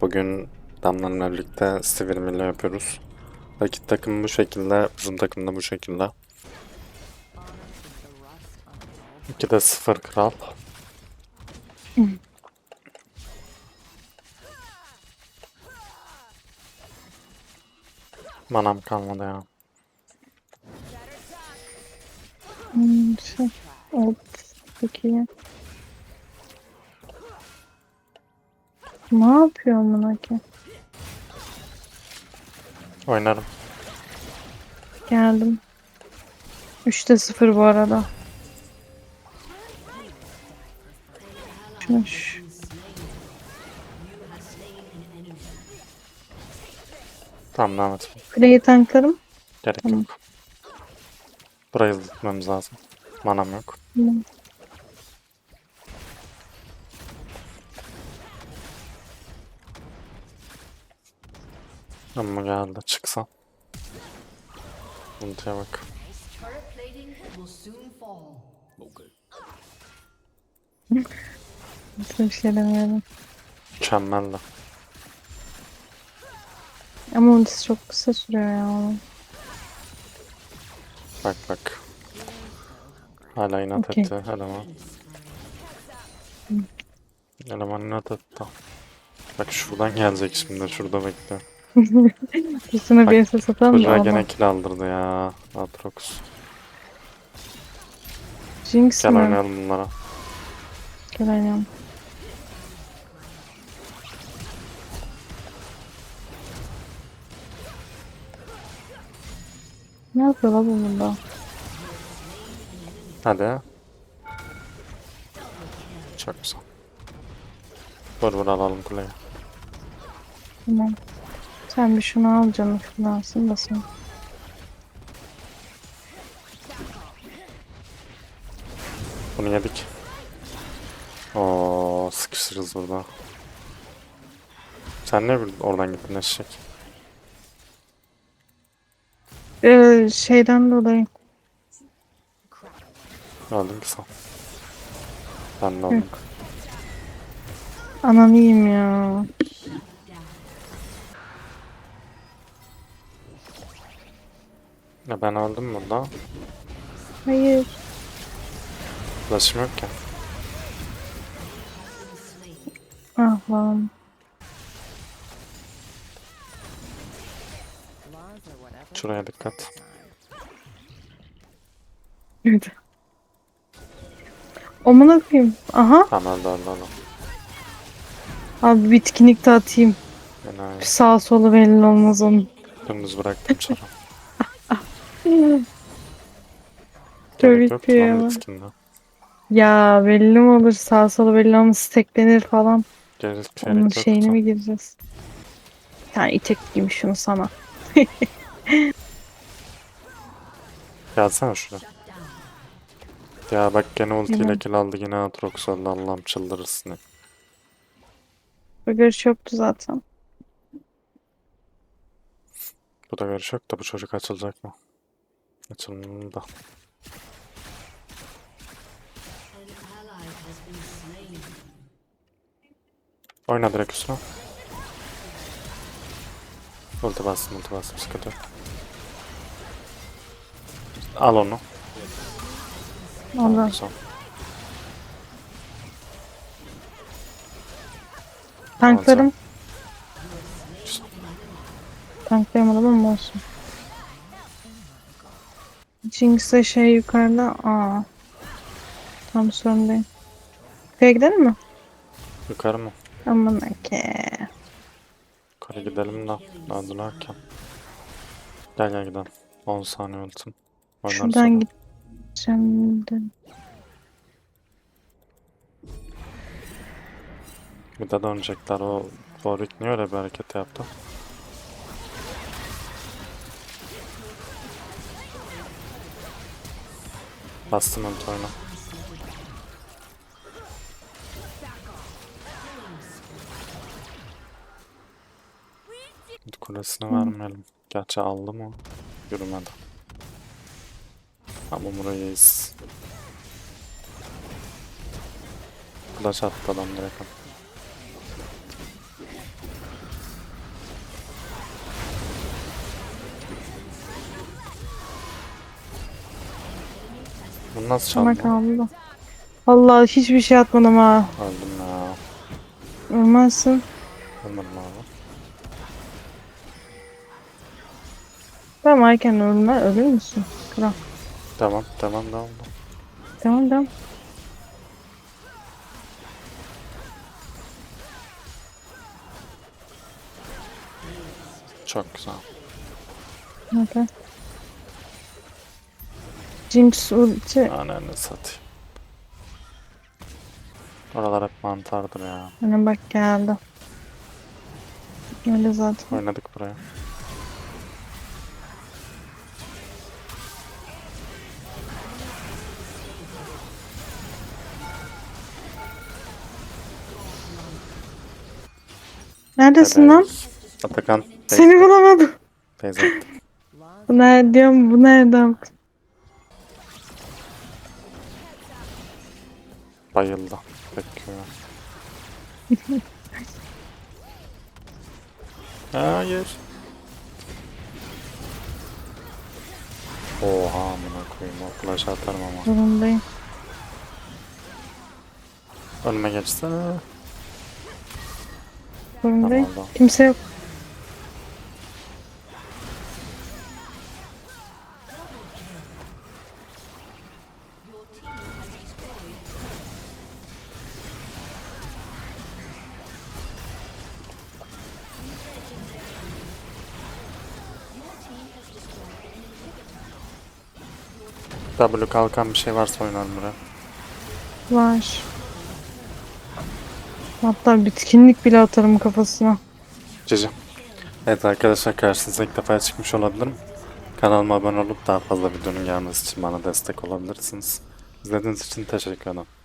Bugün Damla'nınla birlikte Sivir Milli yapıyoruz. Rakip takım bu şekilde, bizim takım da bu şekilde. 2'de 0 kral. Manam kalmadı ya. Hmm, şey, evet, çok Ne yapıyor amına ki? Oynarım. Geldim. 3'te 0 bu arada. Şunu şu- Tamam devam et. Kuleyi tanklarım. Gerek Tamam. yok. Burayı gitmemiz lazım. Manam yok. Tamam. Ama geldi çıksa. Ultiye bak. Hiçbir bir şey demiyorum. Mükemmel de. Ama ultisi çok kısa sürüyor ya. Bak bak. Hala inat Okey. etti eleman. Eleman inat etti. Bak şuradan gelecek şimdi. Şurada bekliyor. Üstüne bir ses atalım da Çocuğa gene kill aldırdı ya. Atrox. Jinx Gel mi? oynayalım bunlara. Gel oynayalım. Ne yapıyor la bu burada? Hadi. Çok güzel. Vur vur alalım kuleyi. Tamam. Sen bir şunu al canım alsın da sen. Bunu yedik. Oo sıkışırız burada. Sen ne oradan gittin eşek? Ee, şeyden dolayı. Öldün ki sen. Ben de öldüm. Ananı yiyeyim ya. Ya ben öldüm burada. Hayır. Flash'ım yok ki. Ah lan. Şuraya dikkat. Evet. Amına koyayım. Aha. Tamam öldü öldü öldü. Abi bitkinlik de atayım. Yine Sağ solu belli olmaz onun. dümdüz bıraktım çarı. Çok Gerek yok lan. Ya belli mi olur? Sağ solu belli olmaz. Steklenir falan. Gerek, Onun gerek yok. şeyine da. mi gireceğiz? Yani itek gibi şunu sana. Gelsene şuraya. Ya bak gene ultiyle Tamam. kill aldı yine Atrox öldü Allah'ım çıldırırsın. ya. Bu görüş yoktu zaten. Bu da görüş yok da bu çocuk açılacak mı? Açılmadı da. An ally has been slain. Oyna direkt üstüne. Ulti bastım ulti bastım sıkıntı yok. Al onu. Allah. Güzel. Tanklarım. Tanklayamadım ama olsun. Jinx'e şey yukarıda. Aa. Tam sorun değil. Köye gidelim mi? Yukarı mı? Aman ake. Yukarı gidelim de. Öldülerken. Gel gel gidelim. 10 saniye ultim. Şuradan sonra. gideceğim. de. Bir de dönecekler. O Warwick niye öyle bir hareket yaptı? Bastım ulti oyuna. Kulesine vermeyelim. Gerçi aldı mı? Yürümedi. Ama burayız. Flash attı adam direkt. Bunu nasıl Sana çaldın? kaldı. Vallahi hiçbir şey atmadım ha. Öldüm ya. Ölmezsin. Ölmedim abi. Ben varken ölme, ölür müsün? Kral. Devam, devam. devam. Tamam tamam. Çok güzel. Okay. Jinx ulti Ananı satayım. Oralar hep mantardır ya. Hani bak geldi. Öyle zaten. Oynadık buraya. Neredesin lan? Atakan. Seni bulamadım. Teyze. Bu nerede diyorum bu nereden? Bayıldı. Bekliyor. Hayır. Oha amına koyayım. Flash atarım ama. Zorundayım. Önüme geçsene. Zorundayım. Tamam. Kimse yok. W kalkan bir şey varsa oynarım buraya. Var. Hatta bitkinlik bile atarım kafasına. Cici. Evet arkadaşlar karşınıza ilk defa çıkmış olabilirim. Kanalıma abone olup daha fazla videonun gelmesi için bana destek olabilirsiniz. İzlediğiniz için teşekkür ederim.